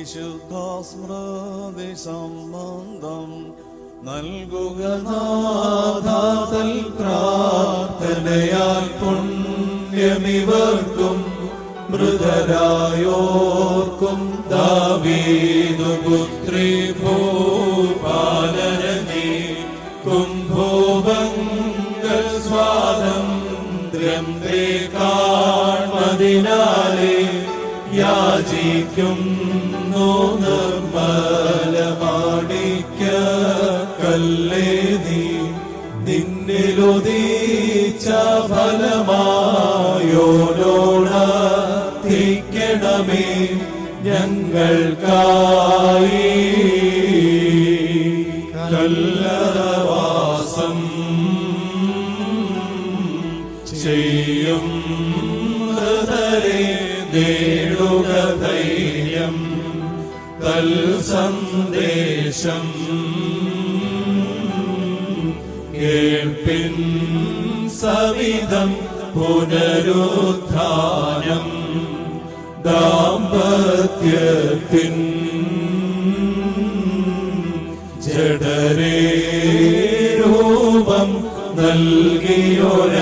വിശുദ്ധ സ്മൃതി സംബന്ധം നൽകുക നാഥാതൽ പ്രാർത്ഥനയാൽ പുണ്യമിവർക്കും മൃതരായോർക്കും ദാവീദുപുത്രി ഭൂപാലരതി കുംഭോഭംഗ സ്വാതന്ത്ര്യം തേ കാൺമതിനാലേ യാചിക്കുന്നു നിർമ്മലമാണിക്ക കല്ലേതി നിന്നിലുദീച്ച ഫലമായോനോണ തിക്കണമേ ഞങ്ങൾക്കായി. കല്ലറവാസം ചെയ്യും മൃതരെ നേടുക തൽ സന്ദേശം കേൾപ്പിൻ സവിധം പുനരുദ്ധാനം ദാമ്പത്യത്തിൻ ജഡരേ രൂപം നൽകിയൊരാഗ്യം